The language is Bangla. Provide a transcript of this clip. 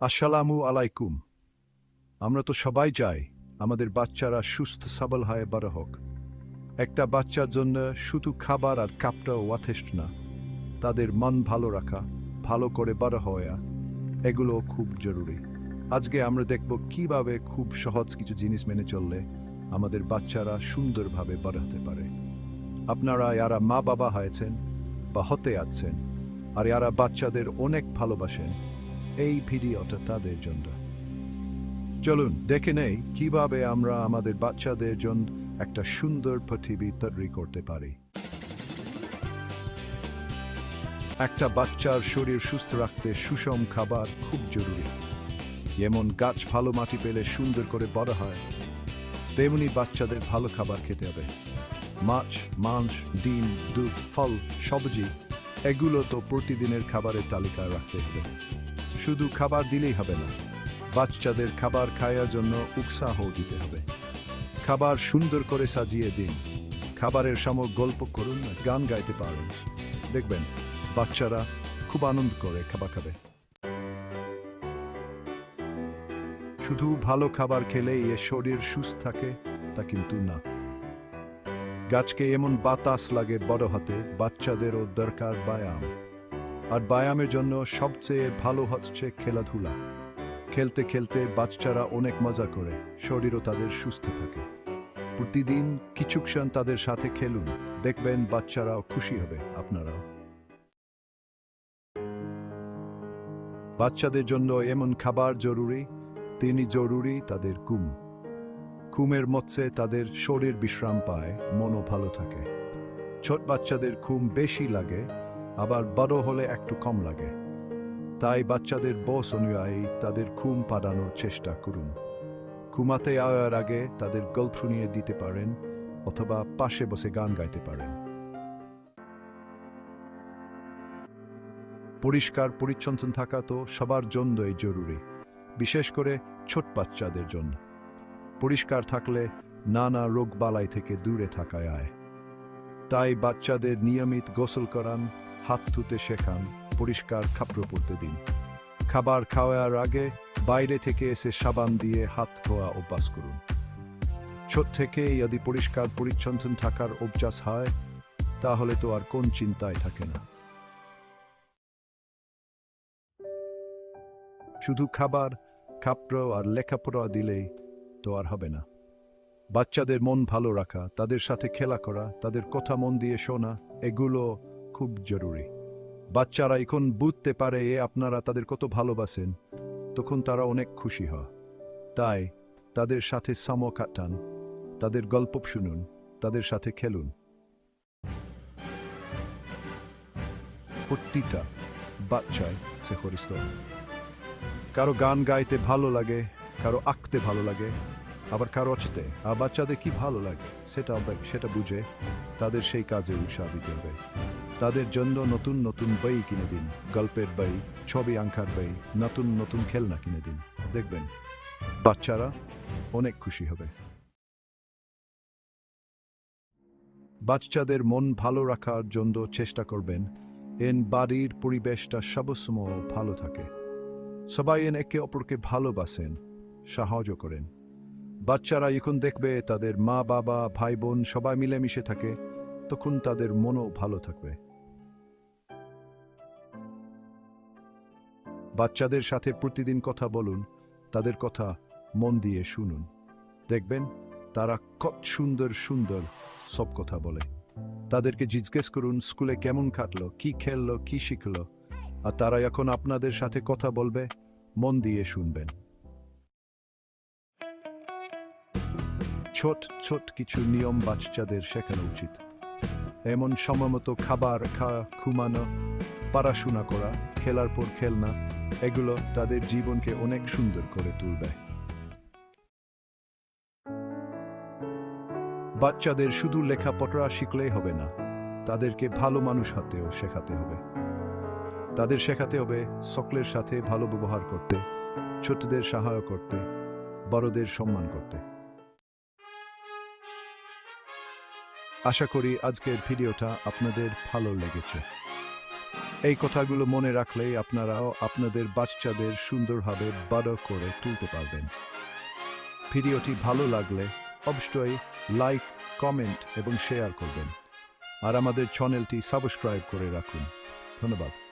আসসালামু আলাইকুম। আমরা তো সবাই চাই আমাদের বাচ্চারা সুস্থ সবল হয়ে বড় হোক। একটা বাচ্চার জন্য শুধু খাবার আর কাপটাও যথেষ্ট না। তাদের মন ভালো রাখা, ভালো করে বড় হওয়া এগুলো খুব জরুরি। আজকে আমরা দেখব কীভাবে খুব সহজ কিছু জিনিস মেনে চললে আমাদের বাচ্চারা সুন্দরভাবে বড় হতে পারে। আপনারা যারা মা বাবা হয়েছেন বা হতে আছেন আর যারা বাচ্চাদের অনেক ভালোবাসেন এই ভিডিওটা তাদের জন্য। চলুন, দেখে নেই কীভাবে আমরা আমাদের বাচ্চাদের জন্য একটা সুন্দর পৃথিবী তৈরি করতে পারি। একটা বাচ্চার শরীর সুস্থ রাখতে সুষম খাবার খুব জরুরি। যেমন গাছ ভালো মাটি পেলে সুন্দর করে বড় হয়, তেমনি বাচ্চাদের ভালো খাবার খেতে হবে। মাছ, মাংস, ডিম, দুধ, ফল, সবজি, এগুলো তো প্রতিদিনের খাবারের তালিকায় রাখতে হবে। শুধু খাবার দিলেই হবে না, বাচ্চাদের খাবার খাওয়ার জন্য উৎসাহ দিতে হবে। খাবার সুন্দর করে সাজিয়ে দিন। খাবারের সময় গল্প করুন, গান গাইতে পারেন। দেখবেন বাচ্চারা খুব আনন্দ করে খাবার খাবে। শুধু ভালো খাবার খেলেই এ শরীর সুস্থ থাকে তা কিন্তু না। গাছকে এমন বাতাস লাগে বড় হাতে, বাচ্চাদেরও দরকার ব্যায়াম। আর ব্যায়ামের জন্য সবচেয়ে ভালো হচ্ছে খেলাধুলা। খেলতে খেলতে বাচ্চারা অনেক মজা করে, শরীরও তাদের সুস্থ থাকে। প্রতিদিন কিছুক্ষণ তাদের সাথে খেলুন, দেখবেন বাচ্চারাও খুশি হবে, আপনারাও। বাচ্চাদের জন্য এমন খাবার জরুরি, তিনি জরুরি তাদের কুম ঘুমের মধ্যে তাদের শরীর বিশ্রাম পায়, মনও ভালো থাকে। ছোট বাচ্চাদের ঘুম বেশি লাগে আবার বড় হলে একটু কম লাগে। তাই বাচ্চাদের বস অনুযায়ী তাদের ঘুম পাড়ানোর চেষ্টা করুন। ঘুমাতে আওয়ার আগে তাদের গল্প শুনিয়ে দিতে পারেন অথবা পাশে বসে গান গাইতে পারেন। পরিষ্কার পরিচ্ছন্ন থাকা তো সবার জন্যই জরুরি, বিশেষ করে ছোট বাচ্চাদের জন্য। পরিষ্কার থাকলে নানা রোগ বালাই থেকে দূরে থাকা যায় তাই বাচ্চাদের নিয়মিত গোসল করান হাত ধুতে শেখান, পরিষ্কার কাপড় পরতে দিন। খাবার খাওয়ার আগে বাইরে থেকে এসে সাবান দিয়ে হাত ধোয়া অভ্যাস করুন। ছোট থেকে যদি পরিষ্কার পরিচ্ছন্ন থাকার অভ্যাস হয়, তাহলে তো আর কোন চিন্তায় থাকে না। শুধু খাবার কাপড় আর লেখাপড়া দিলেই তো আর হবে না। বাচ্চাদের মন ভালো রাখা, তাদের সাথে খেলা করা, তাদের কথা মন দিয়ে শোনা, এগুলো খুব জরুরি। বাচ্চারা এখন বুঝতে পারে এ আপনারা তাদের কত ভালোবাসেন, তখন তারা অনেক খুশি হয়। তাই তাদের সাথে সাম কাটান, তাদের গল্প শুনুন, তাদের সাথে খেলুন। প্রতিটা বাচ্চায় সে হরিস্ত। কারও গান গাইতে ভালো লাগে, কারও আঁকতে ভালো লাগে, আবার কারও অচতে। আর বাচ্চাদের কি ভালো লাগে, সেটা সেটা বুঝে তাদের সেই কাজে উৎসাহ দিতে হবে। তাদের জন্য নতুন নতুন বই কিনে দিন। গল্পের বই, ছবি আঁকার বই, নতুন নতুন খেলনা কিনে দিন। দেখবেন, বাচ্চারা অনেক খুশি হবে। বাচ্চাদের মন ভালো রাখার জন্য চেষ্টা করবেন। এন বাড়ির পরিবেশটা সবসময় ভালো থাকে। সবাই এন একে অপরকে ভালোবাসেন, সাহায্য করেন। বাচ্চারা এখন দেখবে তাদের মা বাবা ভাই বোন সবাই মিলেমিশে থাকে, তখন তাদের মনও ভালো থাকবে। বাচ্চাদের সাথে প্রতিদিন কথা বলুন, তাদের কথা মন দিয়ে শুনুন। দেখবেন তারা কত সুন্দর সুন্দর সব কথা বলে। তাদেরকে জিজ্ঞেস করুন, স্কুলে কেমন কাটলো? কি খেললো? কি শিখলো? আর তারা এখন আপনাদের সাথে কথা বলবে, মন দিয়ে শুনবেন। ছোট ছোট কিছু নিয়ম বাচ্চাদের শেখানো উচিত। এমন সময়মতো খাবার খাওয়া ঘুমানো, পড়াশোনা করা, খেলার পর খেলনা এগুলো তাদের জীবনকে অনেক সুন্দর করে তুলবে। বাচ্চাদের শুধু লেখাপড়া শিখলেই হবে না, তাদেরকে ভালো মানুষ হাতেও শেখাতে হবে। তাদের শেখাতে হবে সকলের সাথে ভালো ব্যবহার করতে, ছোটদের সহায় করতে, বড়দের সম্মান করতে। আশা করি আজকের ভিডিওটা আপনাদের ভালো লেগেছে। এই কথাগুলো মনে রাখলে আপনারাও আপনাদের বাচ্চাদের সুন্দরভাবে বড় করে তুলতে পারবেন। ভিডিওটি ভালো লাগলে অবশ্যই লাইক, কমেন্ট এবং শেয়ার করবেন। আর আমাদের চ্যানেলটি সাবস্ক্রাইব করে রাখুন। ধন্যবাদ।